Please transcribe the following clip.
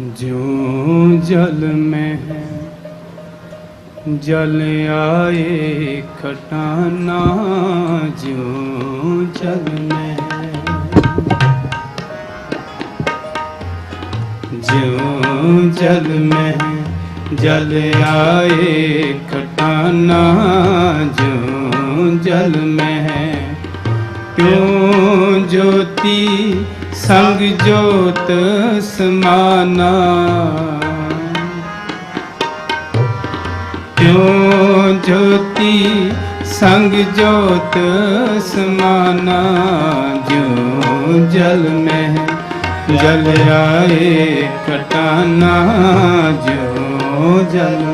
ਜਿਉ ਜਲ ਮੈਂ ਜਲ ਆਏ ਖਟਾਨਾ, ਜਿਉ ਜਲ ਮੈਂ ਜਿਉ ਜਲ ਮੈਂ ਜਲ ਆਏ ਖਟਾਨਾ, ਜਿਉ ਜਲ ਮੈਂ ਕਿਉਂ ਜੋਤੀ ਸੰਗ ਜੋਤ ਸਮਾਨਾ ਕਿਉ ਜੋਤੀ ਸੰਗ ਜੋਤ ਸਮਾਨਾ ਜੋ ਜਲ ਮਹਿ ਜਲ ਆਏ ਕਟਾਨਾ ਜੋ ਜਲ